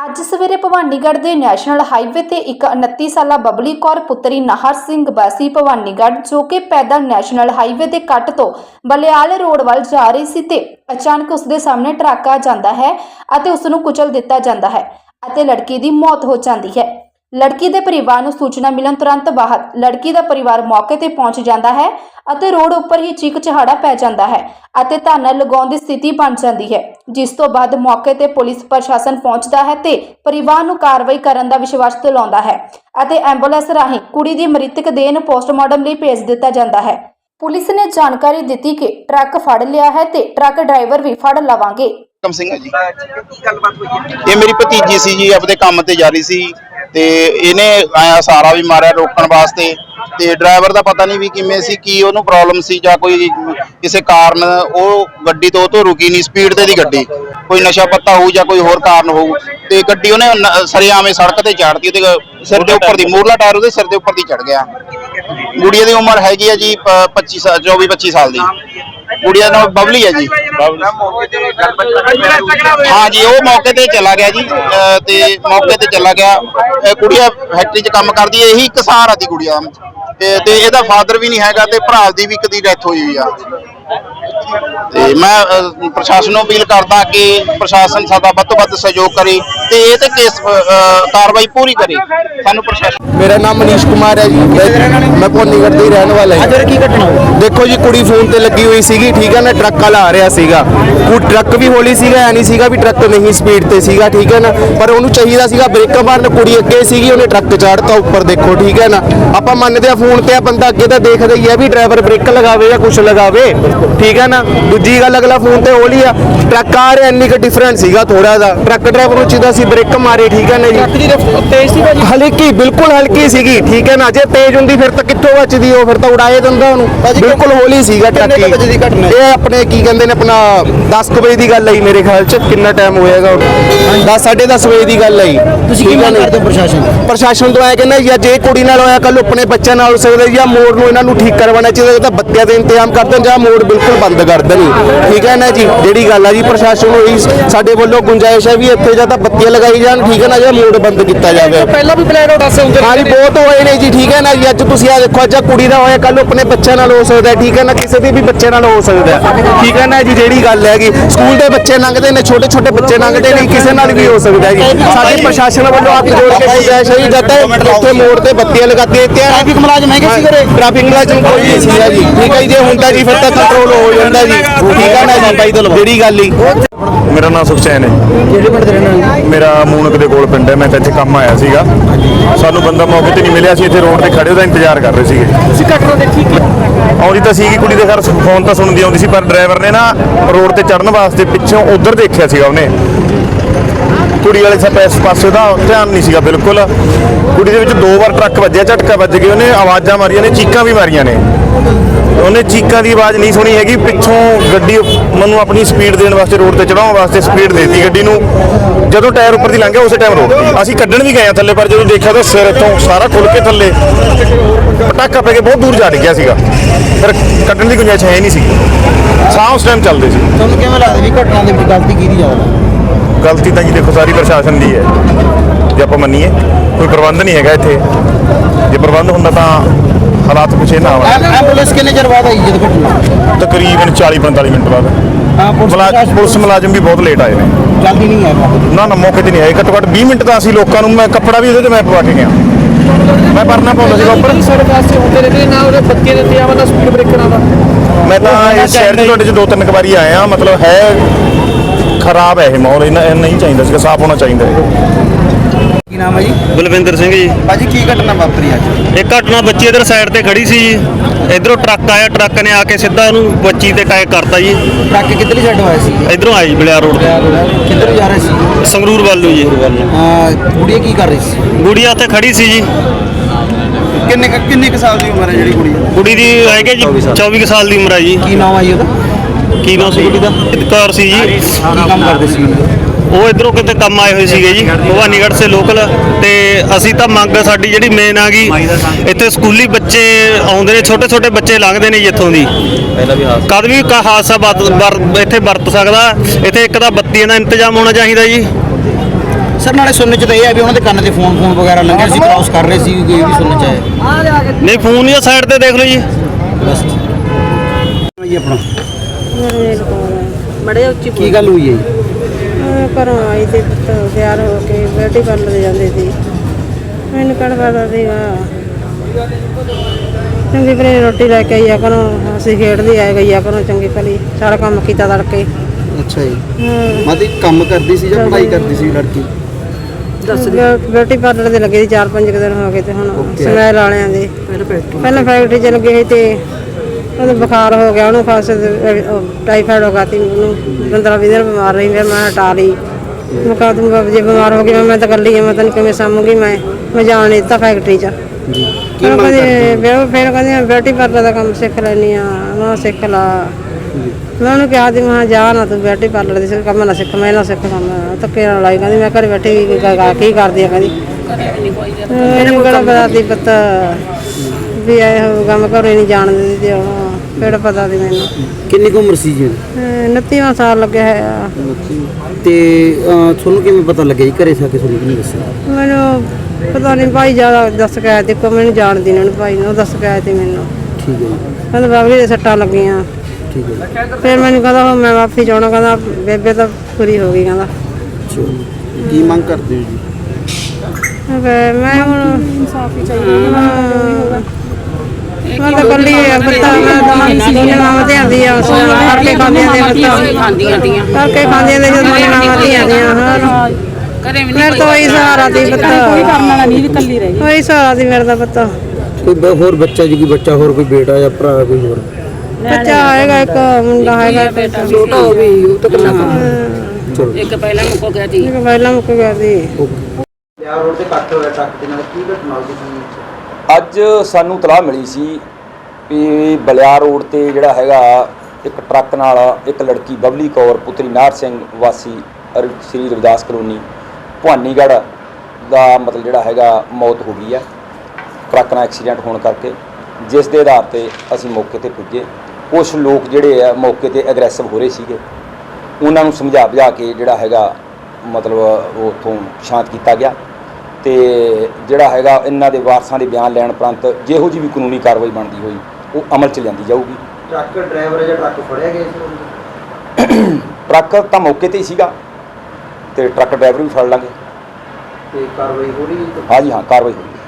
ਅੱਜ ਸਵੇਰੇ ਭਵਾਨੀਗੜ੍ਹ ਦੇ ਨੈਸ਼ਨਲ ਹਾਈਵੇ ਤੇ ਇੱਕ 29 ਸਾਲਾ ਬਬਲੀ ਕੌਰ ਪੁੱਤਰੀ ਨਾਹਰ ਸਿੰਘ ਵਾਸੀ ਭਵਾਨੀਗੜ੍ਹ, ਜੋ ਕਿ ਪੈਦਲ ਨੈਸ਼ਨਲ ਹਾਈਵੇ ਦੇ ਕੱਟ ਤੋਂ ਬਲਿਆਲ ਰੋਡ ਵੱਲ ਜਾ ਰਹੀ ਸੀ ਤੇ ਅਚਾਨਕ ਉਸ ਦੇ ਸਾਹਮਣੇ ਟਰੱਕ ਆ ਜਾਂਦਾ ਹੈ ਅਤੇ ਉਸ ਨੂੰ ਕੁਚਲ ਦਿੱਤਾ ਜਾਂਦਾ ਹੈ ਅਤੇ ਲੜਕੀ ਦੀ ਮੌਤ ਹੋ ਜਾਂਦੀ ਹੈ। ਲੜਕੀ ਦੇ ਪਰਿਵਾਰ ਨੂੰ ਸੂਚਨਾ ਮਿਲਣ ਤੁਰੰਤ ਬਾਅਦ ਲੜਕੀ ਦਾ ਪਰਿਵਾਰ ਮੌਕੇ ਤੇ ਪਹੁੰਚ ਜਾਂਦਾ ਹੈ ਅਤੇ ਰੋਡ ਉੱਪਰ ਹੀ ਚੀਕ ਚਹਾੜਾ ਪੈ ਜਾਂਦਾ ਹੈ ਅਤੇ ਧਰਨਾ ਲਗਾਉਣ ਦੀ ਸਥਿਤੀ ਬਣ ਜਾਂਦੀ ਹੈ ਜਿਸ ਤੋਂ ਬਾਅਦ ਮੌਕੇ ਤੇ ਪੁਲਿਸ ਪ੍ਰਸ਼ਾਸਨ ਪਹੁੰਚਦਾ ਹੈ ਤੇ ਪਰਿਵਾਰ ਨੂੰ ਕਾਰਵਾਈ ਕਰਨ ਦਾ ਵਿਸ਼ਵਾਸ ਦਿਲਾਉਂਦਾ ਹੈ ਅਤੇ ਐਂਬੂਲੈਂਸ ਰਾਹੀਂ ਕੁੜੀ ਦੀ ਮ੍ਰਿਤਕ ਦੇਹ ਨੂੰ ਪੋਸਟਮਾਰਟਮ ਲਈ ਭੇਜ ਦਿੱਤਾ ਜਾਂਦਾ ਹੈ। ਪੁਲਿਸ ਨੇ ਜਾਣਕਾਰੀ ਦਿੱਤੀ ਕਿ ਟਰੱਕ ਫੜ ਲਿਆ ਹੈ ਤੇ ਟਰੱਕ ਡਰਾਈਵਰ ਵੀ ਫੜ ਲਵਾਂਗੇ। ਕਮ ਸਿੰਘ ਜੀ ਕੀ ਗੱਲਬਾਤ ਹੋਈ ਹੈ? ਇਹ ਮੇਰੀ ਭਤੀਜੀ ਸੀ ਜੀ ਆਪਦੇ ਕੰਮ ਤੇ ਜਾ ਰਹੀ ਸੀ। ਤੇ ਇਹਨੇ ਆਇਆ ਸਾਰਾ ਵੀ ਮਾਰਿਆ ਰੋਕਣ ਵਾਸਤੇ। ਤੇ ਡਰਾਈਵਰ ਦਾ ਪਤਾ ਨਹੀਂ ਵੀ ਕਿਵੇਂ ਸੀ, ਕੀ ਉਹਨੂੰ ਪ੍ਰੋਬਲਮ ਸੀ ਜਾਂ ਕੋਈ ਕਿਸੇ ਕਾਰਨ ਉਹ ਗੱਡੀ ਤੋਂ ਉਹ ਤੋਂ ਰੁਕੀ ਨਹੀਂ ਸਪੀਡ ਤੇ ਦੀ ਗੱਡੀ। ਕੋਈ ਨਸ਼ਾ ਪੱਤਾ ਹੋਊ ਜਾਂ ਕੋਈ ਹੋਰ ਕਾਰਨ ਹੋਊ, ਤੇ ਗੱਡੀ ਉਹਨੇ ਨ- ਸਰੇਆਵੇਂ ਸੜਕ ਤੇ ਚਾੜਤੀ, ਉਹਦੇ ਸਿਰ ਦੇ ਉੱਪਰ ਦੀ ਮੂਰਲਾ ਟਾਇਰ ਉਹਦੇ ਸਿਰ ਦੇ ਉੱਪਰ ਦੀ ਚੜ ਗਿਆ। ਗੁੜੀਆ ਦੀ ਉਮਰ ਹੈਗੀ ਹੈ ਜੀ, ਪ- 25 ਸਾਲ 24 25 ਸਾਲ ਦੀ। ਗੁੜੀਆ ਦਾ ਨਾਮ ਬਬਲੀ ਹੈ ਜੀ। ਮੌਕੇ ਹਾਂ ਜੀ ਉਹ ਮੌਕੇ ਤੇ ਚਲਾ ਗਿਆ ਜੀ ਅਹ ਤੇ ਮੌਕੇ ਤੇ ਚਲਾ ਗਿਆ। ਇਹ ਕੁੜੀਆ ਫੈਕਟਰੀ 'ਚ ਕੰਮ ਕਰਦੀ ਹੈ ਇਹੀ ਕਿਸਾਨ ਆ ਦੀ ਕੁੜੀਆ ਤੇ ਤੇ ਇਹਦਾ ਫਾਦਰ ਵੀ ਨਹੀਂ ਹੈਗਾ ਤੇ ਭਰਾ ਦੀ ਵੀ ਇੱਕ ਦੀ ਡੈਥ ਹੋਈ ਹੋਈ ਆ। ਤੇ ਮੈਂ ਅਹ, ਪ੍ਰਸ਼ਾਸਨ ਨੂੰ ਅਪੀਲ ਕਰਦਾ ਕਿ ਪ੍ਰਸ਼ਾਸਨ ਸਾਡਾ ਵੱਧ ਤੋਂ ਵੱਧ ਸਹਿਯੋਗ ਕਰੇ। ਤੇ ਇਹ ਤੇ ਕੇਸ ਅਹ, ਕਾਰਵਾਈ ਪੂਰੀ ਕਰੇ। ਸਾਨੂੰ ਪ੍ਰਸ਼ਾਸਨ ਮੇਰਾ ਨਾਮ ਮਨੀਸ਼ ਕੁਮਾਰ ਹੈ ਜੀ। ਮੈਂ- ਮੈਂ ਪੋਨੀਗੜ ਦਾ ਹੀ ਰਹਿਣ ਵਾਲਾ ਹਾਂ। ਕੀ ਘਟਨਾ ਹੋਈ? ਦੇਖੋ ਜੀ ਕੁੜੀ ਫੋਨ ਤੇ ਲੱਗੀ ਹੋਈ ਸੀਗੀ ਠੀਕ ਹੈ ਨਾ? ਟਰੱਕ ਵਾਲਾ ਆ ਰਿਹਾ ਸੀਗਾ। ਉਹ ਟਰੱਕ ਵੀ ਹੌਲੀ ਸੀਗਾ ਐ ਨਹੀਂ ਸੀਗਾ ਵੀ ਟਰੱਕ ਨਹੀਂ ਸਪੀਡ ਤੇ ਸੀਗਾ ਠੀਕ ਹੈ ਨਾ? ਪਰ ਉਹਨੂੰ ਚਾਹੀਦਾ ਸੀਗਾ ਬ੍ਰੇਕਾਂ ਮਾਰਨ। ਕੁੜੀ ਅੱਗੇ ਸੀਗੀ ਉਹਨੇ ਟਰੱਕ ਚਾੜਤਾ ਉੱਪਰ ਦੇਖੋ ਠੀਕ ਹੈ ਨਾ? ਆਪਾਂ ਮੰਨਦੇ ਆ ਫੋਨ ਤੇ ਆ ਬੰਦਾ ਅੱਗੇ ਤਾਂ ਦੇਖਦਾ ਹੀ ਹੈ ਵੀ ਡਰਾਈਵਰ ਬ੍ਰੇਕ ਲਗਾਵੇ ਜਾਂ ਕੁਛ ਲਗਾਵੇ ਠੀਕ ਹੈ ਨਾ? ਦੂਜੀ ਗੱਲ ਅਗਲਾ ਫੋਨ ਤੇ ਹੌਲੀ ਆ ਟਰੱਕ ਆ ਰਿਹਾ ਇੰਨੀ ਕੁ ਡਿਫਰੈਂਟ ਸੀਗਾ ਥੋੜਾ ਦਾ ਟਰੱਕ ਡਰਾਈਵਰ ਨੂੰ ਚਾਹੀਦਾ ਸੀ ਬ੍ਰੇਕ ਮਾਰੇ ਠੀਕ ਹੈ ਨਾ ਜੀ? ਤੇਜ਼ ਸੀ ਭਾਜੀ? ਹਲਕੀ ਬਿਲਕੁਲ ਹਲਕੀ ਸੀਗੀ ਠੀਕ ਹੈ ਨਾ? ਜੇ ਤੇਜ਼ ਹੁੰਦੀ ਫਿਰ ਤਾਂ ਕਿੱਥੋਂ ਬਚਦੀ ਉਹ? ਫਿਰ ਤਾਂ ਉਡਾਏ ਦਿੰਦਾ ਉਹਨੂੰ। ਬਿਲਕੁਲ ਹੌਲੀ ਸੀਗਾ ਕਿੰਨੇ ਕੁ ਟਰੱਕੀ ਵਜੇ ਦੀ ਘਟਨਾ ਹੈ? ਇਹ ਆਪਣੇ ਕੀ ਕਹਿੰਦੇ ਨੇ ਆਪਣਾ 10 ਕੁ ਵਜੇ ਦੀ ਗੱਲ ਆਈ ਮੇਰੇ ਖਿਆਲ ਚ। ਕਿੰਨਾ ਟਾਈਮ ਹੋਏਗਾ 10 10:30 ਵਜੇ ਦੀ ਗੱਲ ਆਈ ਤੁਸੀਂ ਕੀ ਠੀਕ ਹੈ ਮੰਗ ਨਾ? ਕਰਦੇ ਹੋ ਪ੍ਰਸ਼ਾਸਨ ਤੋਂ? ਪ੍ਰਸ਼ਾਸਨ ਤੋਂ ਐ ਕਹਿੰਦਾ ਜਾਂ ਜੇ ਕੁੜੀ ਨਾਲ ਹੋਇਆ ਕੱਲ ਆਪਣੇ ਬੱਚਿਆਂ ਨਾਲ ਹੋ ਸਕਦਾ ਜਾਂ ਮੋੜ ਨੂੰ ਇਹਨਾਂ ਨੂੰ ਠੀਕ ਕਰਵਾਉਣਾ ਚਾਹੀਦਾ ਜਾਂ ਤਾਂ ਬੱਤੀਆਂ ਦਾ ਇੰਤਜ਼ਾਮ ਕਰ ਦੇਣ ਜਾਂ ਮੋੜ ਬਿਲਕੁਲ ਬੰਦ ਕਰ ਦੇਣ। ਠੀਕ ਹੈ ਨਾ ਜੀ? ਜਿਹੜੀ ਗੱਲ ਆ ਜੀ ਪ੍ਰਸ਼ਾਸਨ ਨੂੰ ਇਹੀ ਸਾਡੇ ਵੱਲੋਂ ਗੁੰਜਾਇਸ਼ ਹੈ ਵੀ ਇੱਥੇ ਜਾਂ ਤਾਂ ਬੱਤੀਆਂ ਲਗਾਈ ਜਾਣ ਠੀਕ ਹੈ ਨਾ ਜਾਂ ਮੋੜ ਬੰਦ ਕੀਤਾ ਜਾਵੇ। ਪਹਿਲਾਂ ਵੀ ਪਲਾਨ ਆਊਟ ਆਸੇ ਹੁੰਦੇ ਹਾਂ ਜੀ ਬਹੁਤ ਹੋਏ ਨੇ ਜੀ ਠੀਕ ਹੈ ਨਾ ਜੀ ਅੱਜ ਤੁਸੀਂ ਆ ਦੇਖੋ ਅੱਜ ਕੁੜੀ ਦਾ ਹੋਇਆ ਕੱਲ ਆਪਣੇ ਬੱਚਿਆਂ ਨਾਲ ਹੋ ਸਕਦਾ ਠੀਕ ਹੈ ਨਾ ਕਿਸੇ ਦੇ ਵੀ ਬੱਚੇ ਨਾਲ ਹੋ ਸਕਦਾ। ਠੀਕ ਹੈ ਨਾ ਜੀ ਜਿਹੜੀ ਗੱਲ ਹੈਗੀ ਸਕੂਲ ਦੇ ਬੱਚੇ ਲੰਘਦੇ ਨੇ ਛੋਟੇ ਛੋਟੇ ਬੱਚੇ ਲੰਘਦੇ ਨੇ ਕਿਸੇ ਨਾਲ ਵੀ ਹੋ ਸਕਦਾ ਜੀ। ਸਾਡੇ ਪ੍ਰਸ਼ਾਸਨ ਵੱਲੋਂ ਹੱਥ ਜੋੜ ਕੇ ਗੁਜ਼ਾਰਿਸ਼ ਹੈ ਜੀ ਜਦ ਤੱਕ ਇੱਥੇ ਮੋੜ ਤੇ ਬੱਤੀਆਂ ਲਗਾਤੇ ਤੇ ਟ੍ਰੈਫਿਕ ਮੁਲਾਜ਼ਮ ਹੈਗੇ ਸੀ ਘਰੇ? ਟ੍ਰੈਫਿਕ ਮੁਲਾਜ਼ਮ ਕੋਈ ਨਹੀਂ ਸੀਗਾ ਜੀ। ਠੀਕ ਹੈ ਜੀ ਜੇ ਹੁੰਦਾ ਜੀ ਫਿਰ ਤਾਂ ਕੰਟਰੋਲ ਹੋ ਜਾਂਦਾ ਜੀ। ਠੀਕ ਹੈ ਨਾ ਜੀ ਜਿਹੜੀ ਗੱਲ ਹੀ। ਮੇਰਾ ਨਾਮ ਸੁਖਚੈਨ ਹੈ। ਕਿਹੜੇ ਪਿੰਡ ਦੇ ਰਹਿਣ ਵਾਲੇ ਮੇਰਾ ਮੂਨਕ ਦੇ ਕੋਲ ਪਿੰਡ ਹੈ ਮੈਂ ਤਾਂ ਇੱਥੇ ਕੰਮ ਆਇਆ ਸੀਗਾ। ਸਾਨੂੰ ਬੰਦਾ ਮੌਕੇ ਤੇ ਨਹੀਂ ਮਿਲਿਆ ਸੀ ਇੱਥੇ ਰੋਡ ਤੇ ਖੜੇ ਉਹਦਾ ਇੰਤਜ਼ਾਰ ਕਰ ਰਹੇ ਸੀਗੇ। ਤੁਸੀਂ ਘਟਨਾ ਦੇਖੀ ਕਿ? ਆਉਂਦੀ ਤਾਂ ਸੀਗੀ ਕੁੜੀ ਦੇ ਘਰ ਫੋਨ ਤਾਂ ਸੁਣਦੀ ਆਉਂਦੀ ਸੀ ਪਰ ਡਰਾਈਵਰ ਨੇ ਨਾ ਰੋਡ ਤੇ ਚੜਨ ਵਾਸਤੇ ਪਿੱਛੋਂ ਉਧਰ ਦੇਖਿਆ ਸੀਗਾ ਉਹਨੇ। ਕੁੜੀ ਵਾਲੇ ਸਭ ਇਸ ਪਾਸੇ ਦਾ ਧਿਆਨ ਨਹੀਂ ਸੀਗਾ ਬਿਲਕੁਲ। ਕੁੜੀ ਦੇ ਵਿੱਚ ਦੋ ਵਾਰ ਟਰੱਕ ਵੱਜਿਆ, ਝਟਕਾ ਵੱਜ ਗਿਆ, ਉਹਨੇ ਆਵਾਜ਼ਾਂ ਮਾਰੀਆਂ ਨੇ, ਚੀਕਾਂ ਵੀ ਮਾਰੀਆਂ ਨੇ। ਉਹਨੇ ਚੀਕਾਂ ਦੀ ਆਵਾਜ਼ ਨਹੀਂ ਸੁਣੀ ਹੈਗੀ, ਪਿੱਛੋਂ ਗੱਡੀ ਮੈਨੂੰ ਆਪਣੀ ਸਪੀਡ ਦੇਣ ਵਾਸਤੇ ਰੋਡ ਤੇ ਚੜਾਉਣ ਵਾਸਤੇ ਸਪੀਡ ਦੇਤੀ ਗੱਡੀ ਨੂੰ। ਜਦੋਂ ਟਾਇਰ ਉੱਪਰ ਦੀ ਲੰਘ ਗਿਆ, ਉਸੇ ਟਾਈਮ ਰੋਕਤੀ ਅਸੀਂ ਕੱਢਣ ਵੀ ਗਏ ਆ ਥੱਲੇ, ਪਰ ਜਦੋਂ ਦੇਖਿਆ ਤਾਂ ਸਿਰ ਇੱਥੋਂ ਸਾਰਾ ਖੁੱਲ ਕੇ ਥੱਲੇ, ਪਟਾਕਾ ਪੈ ਕੇ ਬਹੁਤ ਦੂਰ ਜਾ ਡਿੱਗਿਆ ਸੀਗਾ। ਫਿਰ ਕੱਢਣ ਦੀ ਗੁੰਜਾਇਸ਼ ਹੈ ਹੀ ਨਹੀਂ ਸੀ। ਸਾਹ ਉਸ ਟਾਈਮ ਚੱਲਦੇ ਸੀ। ਤੁਹਾਨੂੰ ਕਿਵੇਂ ਲੱਗਦਾ ਵੀ ਘਟਨਾ ਦੇ ਵਿੱਚ ਗਲਤੀ ਕੀਤੀ ਜਾਵੇ ਗਲਤੀ ਤਾਂ ਜੀ ਦੇਖੋ ਸਾਰੀ ਪ੍ਰਸ਼ਾਸਨ ਦੀ ਹੈ ਜੇ ਆਪਾਂ ਮੰਨੀਏ ਕੋਈ ਪ੍ਰਬੰਧ ਨਹੀਂ ਹੈਗਾ ਇੱਥੇ। ਜੇ ਪ੍ਰਬੰਧ ਹੁੰਦਾ ਤਾਂ ਹਾਲਾਤ ਕੁਛ ਇਹ ਨਾ ਆਵਣ ਐਂਬੂਲੈਂਸ ਕਿੰਨੇ ਚਿਰ ਬਾਅਦ ਆਈ ਜਦ ਘਟਨਾ ਤਕਰੀਬਨ 40 45 ਮਿੰਟ ਬਾਅਦ। ਹਾਂ ਮੁਲਾ- ਪੁਲਿਸ ਮੁਲਾਜ਼ਮ ਵੀ ਬਹੁਤ ਲੇਟ ਆਏ ਨੇ। ਜਲਦੀ ਨਹੀਂ ਆਇਆ ਨਾ ਨਾ ਮੌਕੇ ਤੇ ਨਹੀਂ ਆਏ। ਘੱਟੋ ਘੱਟ 20 ਮਿੰਟ ਤਾਂ ਅਸੀਂ ਲੋਕਾਂ ਨੂੰ ਮੈਂ ਕੱਪੜਾ ਵੀ ਉਹਦੇ ਤੇ ਮੈਂ ਪਵਾ ਕੇ ਗਿਆ। ਮੈਂ ਪਰਨਾ ਪਾਉਂਦਾ ਸੀਗਾ ਉੱਪਰ। ਸੜਕ ਆਸੇ ਹੁੰਦੇ ਰਹਿੰਦੇ ਨਾ ਉਹਦੇ ਬੱਤੀਆਂ ਦੇ ਇੰਤਜ਼ਾਮ ਨਾਲ ਸਪੀਡ ਬ੍ਰੇਕਰਾਂ ਦਾ ਮੈਂ ਤਾਂ ਇਸ ਸ਼ਹਿਰ 'ਚ ਤੁਹਾਡੇ 'ਚ ਦੋ ਤਿੰਨ ਕੁ ਵਾਰੀ ਆਇਆ ਮਤਲਬ ਹੈ ਖਰਾਬ ਹੈ ਇਹ ਮਾਹੌਲ ਇਹਨਾਂ ਇਹ ਨਹੀਂ ਚਾਹੀਦਾ ਸੀਗਾ ਸਾਫ਼ ਹੋਣਾ ਚਾਹੀਦਾ ਹੈ। ਕੀ ਨਾਮ ਹੈ ਜੀ? ਬਲਵਿੰਦਰ ਸਿੰਘ ਜੀ। ਭਾਜੀ ਕੀ ਘਟਨਾ ਵਾਪਰੀ ਅੱਜ? ਇਹ ਘਟਨਾ ਬੱਚੀ ਇਧਰ ਸਾਈਡ ਤੇ ਖੜੀ ਸੀ ਜੀ। ਇਧਰੋਂ ਟਰੱਕ ਆਇਆ ਟਰੱਕ ਨੇ ਆ ਕੇ ਸਿੱਧਾ ਉਹਨੂੰ ਬੱਚੀ ਤੇ ਅਟੈਕ ਕਰਤਾ ਜੀ। ਟਰੱਕ ਕਿੱਧਰਲੀ ਸਾਈਡ ਹੋਇਆ ਸੀ? ਇਧਰੋਂ ਆਈ ਬਲਿਆ ਰੋਡ ਤੇ। ਕਿੱਧਰ ਜਾ ਰਹੇ ਸੀ? ਸੰਗਰੂਰ ਵੱਲ ਨੂੰ ਜੀ। ਹਾਂ ਕੁੜੀ ਕੀ ਕਰ ਰਹੀ ਸੀ? ਗੁੜੀਆ ਉੱਥੇ ਖੜੀ ਸੀ ਜੀ। ਕਿੰਨੇ ਕਿੰਨੇ ਸਾਲ ਦੀ ਉਮਰ ਹੈ ਜਿਹੜੀ ਕੁੜੀ ਦੀ? ਕੁੜੀ ਦੀ ਹੈਗੇ ਜੀ 24 ਕੁ ਸਾਲ ਦੀ ਉਮਰ ਹੈ ਜੀ। ਕੀ ਨਾਮ ਹੈ ਜੀ ਉਹਦਾ? ਕੀ ਨਾਮ ਸੀ ਕੁੜੀ ਦਾ? ਕੌਰ ਸੀ ਜੀ। ਕੀ ਕੰਮ ਕਰਦੇ ਸੀ ਉਹ ਇਧਰੋਂ ਕਿਤੇ ਕੰਮ ਆਏ ਹੋਏ ਸੀਗੇ ਜੀ ਭਵਾਨੀਗੜ੍ਹ ਸੇ ਲੋਕਲ ਤੇ ਅਸੀਂ ਤਾਂ ਮੰਗ ਸਾਡੀ ਜਿਹੜੀ ਮੇਨ ਆ ਗਈ ਇੱਥੇ ਸਕੂਲੀ ਬੱਚੇ ਆਉਂਦੇ ਨੇ ਛੋਟੇ ਛੋਟੇ ਬੱਚੇ ਲੰਘਦੇ ਨੇ ਜੀ ਇੱਥੋਂ ਦੀ। ਕਦ ਵੀ ਕਾ ਹਾਦਸਾ ਇੱਥੇ ਵਰਤ ਸਕਦਾ ਇੱਥੇ ਇੱਕ ਤਾਂ ਬੱਤੀਆਂ ਦਾ ਇੰਤਜ਼ਾਮ ਹੋਣਾ ਚਾਹੀਦਾ ਜੀ। ਸਰ ਨਾਲੇ ਸੁਣਨ ਚ ਤਾਂ ਇਹ ਹੈ ਵੀ ਉਹਨਾਂ ਦੇ ਕੰਨ ਤੇ ਫੋਨ ਫੋਨ ਵਗੈਰਾ ਲੱਗੇ ਸੀ ਕ੍ਰਾਸ ਕਰ ਰਹੇ ਸੀ ਇਹ ਵੀ ਸੁਣਨ ਚ ਆਇਆ। ਨਹੀਂ ਫੋਨ ਹੀ ਸਾਈਡ ਤੇ ਦੇਖ ਲਓ ਜੀ। ਬਸ ਜੀ ਆਪਣਾ। ਬੜੇ ਉੱਚੀ ਕੀ ਗੱਲ ਹੋਈ ਹੈ ਜੀ? ਬੋਲ ਘਰੋਂ ਆਈ ਤੇ ਪੁੱਤ ਤਿਆਰ ਹੋ ਕੇ ਬਿਊਟੀ ਪਾਰਲਰ ਜਾਂਦੇ ਸੀ। ਮੈਨੂੰ ਕਿਹੜਾ ਪਤਾ ਸੀਗਾ। ਚੰਗੀ ਭਲੀ ਰੋਟੀ ਲੈ ਕੇ ਆਈਆ ਕਰੋ ਅਸੀਂ ਖੇਡਦੀ ਆਏ ਗਈਆ ਕਰੋ ਚੰਗੀ ਭਲੀ ਸਾਰਾ ਕੰਮ ਕੀਤਾ ਤੜਕੇ। ਅੱਛਾ ਜੀ। ਹਾਂ। ਮਾਦੀ ਕੰਮ ਕਰਦੀ ਸੀ ਜਾਂ ਪੜ੍ਹਾਈ ਕਰਦੀ ਸੀ ਲੜਕੀ? ਬਿਊਟੀ ਪਾਰਲਰ ਦੇ ਲੱਗੇ ਸੀ 4-5 ਦਿਨ ਹੋ ਗਏ ਤੇ ਹੁਣ ਸਮੈਲ ਵਾਲਿਆਂ ਦੇ। ਪਹਿਲਾਂ ਫੈਕਟਰੀ 'ਚ ਲੱਗੇ ਸੀ ਤੇ ਉਹਨੂੰ ਬੁਖਾਰ ਹੋ ਗਿਆ ਉਹਨੂੰ ਖਾਸ ਟਾਈਫਾਇਡ ਹੋ ਗਿਆ ਤੀ ਉਹਨੂੰ 15-20 ਦਿਨ ਬਿਮਾਰ ਰਹੀ ਫਿਰ ਮੈਂ ਹਟਾ ਲਈ। ਮੈਂ ਕਹਾ ਤੂੰ ਬਾਬਾ ਜੇ ਬਿਮਾਰ ਹੋ ਗਈ ਮੈਂ- ਮੈਂ ਤਾਂ ਇਕੱਲੀ ਹਾਂ ਮੈਂ ਤੈਨੂੰ ਕਿਵੇਂ ਸਾਂਭੂਗੀ ਮੈਂ? ਮੈਂ ਜਾਣ ਨਹੀਂ ਦਿੱਤਾ ਫੈਕਟਰੀ 'ਚ। ਜੀ। ਕੀ ਫਿਰ ਮੰਗ ਕਹਿੰਦੇ ਕਰਦੇ ਫਿਰ ਫਿਰ ਕਹਿੰਦੇ ਬਿਊਟੀ ਪਾਰਲਰ ਦਾ ਕੰਮ ਸਿੱਖ ਲੈਣੀ ਆ ਮੈਂ ਸਿੱਖ ਲਾ। ਮੈਂ ਉਹਨੂੰ ਕਿਹਾ ਸੀ ਮੈਂ ਜਾ ਨਾ ਤੂੰ ਬਿਊਟੀ ਪਾਰਲਰ ਦੇ ਸਿਰ ਕੰਮ ਨਾ ਸਿੱਖ ਮੈਂ ਨਾ ਸਿੱਖ ਕੰਮ ਧੱਕੇ ਨਾਲ ਲਾਈ ਕਹਿੰਦੀ ਮੈਂ ਘਰ ਬੈਠੀ ਕੀ ਕਰਦੀ ਆ ਕਹਿੰਦੀ। ਇਹਨੂੰ ਕਿਹੜਾ ਪਤਾ ਸੀ ਪਤਾ ਵੀ ਇਹ ਕੰਮ ਘਰੇ ਨਹੀਂ ਜਾਣ ਦਿੰਦੀ ਤੇ ਹੁਣ ਕਿਹੜਾ ਪਤਾ ਸੀ ਮੈਨੂੰ। ਕਿੰਨੀ ਕੁ ਉਮਰ ਸੀ ਜੀ? ਅਹ 29ਵਾਂ ਸਾਲ ਲੱਗਿਆ ਹੈ ਤੇ ਅਹ, ਤੁਹਾਨੂੰ ਕਿਵੇਂ ਪਤਾ ਲੱਗਿਆ ਜੀ ਘਰੇ ਸਾ ਕੇ ਤੁਹਾਨੂੰ ਕਿਹਨੇ ਦੱਸਿਆ? ਮੈਨੂੰ ਪਤਾ ਨਹੀਂ ਭਾਈ ਜ਼ਿਆਦਾ ਦੱਸ ਕੇ ਆਇਆ ਤੇ ਕੋ ਮੈਨੂੰ ਜਾਣਦੀ ਨਹੀਂ ਉਹਨੂੰ ਭਾਈ ਨੂੰ ਉਹ ਦੱਸ ਕੇ ਆਇਆ ਤੇ ਮੈਨੂੰ। ਠੀਕ ਹੈ ਜੀ। ਕਹਿੰਦਾ ਬਾਬਲੀ ਦੇ ਸੱਟਾਂ ਲੱਗੀਆਂ। ਠੀਕ ਹੈ ਜੀ। ਫਿਰ ਮੈਨੂੰ ਕਹਿੰਦਾ ਹੁਣ ਮੈਂ ਮਾਫੀ ਚਾਹਣਾ ਕਹਿੰਦਾ ਬੇਬੇ ਤਾਂ ਪੂਰੀ ਹੋ ਗਈ ਕਹਿੰਦਾ। ਚਲੋ ਕੀ ਮੰਗ ਕਰਦੇ ਹੋ ਜੀ? ਮੈਂ ਹੁਣ ਇਨਸਾਫੀ ਚਾਹੀਦਾ ਮੈਂ ਤਾਂ ਕੱਲੀ ਬੱਤਾ ਦੋਨੇ ਮਾਵਾਂ ਤੇ ਆਂਦੀ ਆ ਕਰਕੇ ਖਾਂਦੀਆਂ ਦੇ ਬੱਤਾ ਖਾਂਦੀਆਂ ਤੀਆਂ ਕਰਕੇ ਖਾਂਦੀਆਂ ਦੇ ਜਦੋਂ ਮਾਵਾਂ ਤੇ ਆਂਦੀਆਂ ਹਾਂ ਘਰੇ ਵੀ ਮੇਰੇ ਤੋਂ ਹੀ ਸਹਾਰਾ ਦੀ ਬੱਤਾ ਕੋਈ ਕਰਨ ਵਾਲਾ ਨਹੀਂ ਕੱਲੀ ਰਹਿ ਗਈ ਉਹੀ ਸਹਾਰਾ ਦੀ ਮੇਰੇ ਦਾ ਬੱਤਾ ਕੋਈ ਬ- ਹੋਰ ਬੱਚਾ ਜੀ ਕੋਈ ਬੱਚਾ ਹੋਰ ਕੋਈ ਬੇਟਾ ਜਾਂ ਭਰਾ ਕੋਈ ਹੋਰ ਬੱਚਾ ਹੈਗਾ ਇੱਕ ਮੁੰਡਾ ਹੈਗਾ ਇੱਕ ਛੋਟਾ ਹੋ ਵੀ ਉਹ ਤਾਂ ਕਿੰਨਾ ਚਲੋ ਇੱਕ ਪਹਿਲਾਂ ਮੁੱਕ ਗਿਆ ਸੀ ਇੱਕ ਪਹਿਲਾਂ ਮੁੱਕ ਗਿਆ ਸੀ ਯਾਰ ਰੋਡ ਤੇ ਕੱਟ ਹੋਇਆ ਟਰੱਕ ਦੇ ਨਾਲ ਕੀ ਘਟਨਾ ਹੋਈ ਸੀ ਅੱਜ ਸਾਨੂੰ ਤਲਾਹ ਮਿਲੀ ਸੀ ਵੀ ਬਲਿਆ ਰੋਡ ਤੇ ਜਿਹੜਾ ਹੈਗਾ ਇੱਕ ਟਰੱਕ ਨਾਲ ਇੱਕ ਲੜਕੀ ਬਬਲੀ ਕੌਰ, ਪੁੱਤਰੀ ਨਾਰ ਸਿੰਘ ਵਾਸੀ ਸ੍ਰੀ ਰਵਿਦਾਸ ਕਲੋਨੀ, ਭਵਾਨੀਗੜ੍ਹ ਦਾ ਮਤਲਬ ਜਿਹੜਾ ਹੈਗਾ ਮੌਤ ਹੋ ਗਈ ਹੈ। ਟਰੱਕ ਨਾਲ ਐਕਸੀਡੈਂਟ ਹੋਣ ਕਰਕੇ ਜਿਸ ਦੇ ਆਧਾਰ ਤੇ ਅਸੀਂ ਮੌਕੇ ਤੇ ਪੁੱਜੇ। ਕੁਝ ਲੋਕ ਜਿਹੜੇ ਆ ਮੌਕੇ ਤੇ ਐਗਰੈਸਿਵ ਹੋ ਰਹੇ ਸੀਗੇ। ਉਹਨਾਂ ਨੂੰ ਸਮਝਾ ਬੁਝਾ ਕੇ ਜਿਹੜਾ ਹੈਗਾ ਮਤਲਬ ਉਹ ਉੱਥੋਂ ਸ਼ਾਂਤ ਕੀਤਾ ਗਿਆ। ਤੇ ਜਿਹੜਾ ਹੈਗਾ ਇਹਨਾਂ ਦੇ ਵਾਰਸਾਂ ਦੇ ਬਿਆਨ ਲੈਣ ਉਪਰੰਤ ਜਿਹੋ ਜਿਹੀ ਵੀ ਕਾਨੂੰਨੀ ਕਾਰਵਾਈ ਬਣਦੀ ਹੋਈ ਉਹ ਅਮਲ 'ਚ ਲਿਆਂਦੀ ਜਾਊਗੀ। ਟਰੱਕ ਡਰਾਈਵਰ ਜਾਂ ਟਰੱਕ ਫੜਿਆ ਗਿਆ ਸੀ ਟਰੱਕ ਤਾਂ ਮੌਕੇ ਤੇ ਹੀ ਸੀਗਾ ਤੇ ਟਰੱਕ ਡਰਾਈਵਰ ਵੀ ਫੜ ਲਾਂਗੇ। ਤੇ ਕਾਰਵਾਈ ਹੋ ਰਹੀ ਹੈ ਹਾਂਜੀ ਹਾਂ ਕਾਰਵਾਈ ਹੋਈ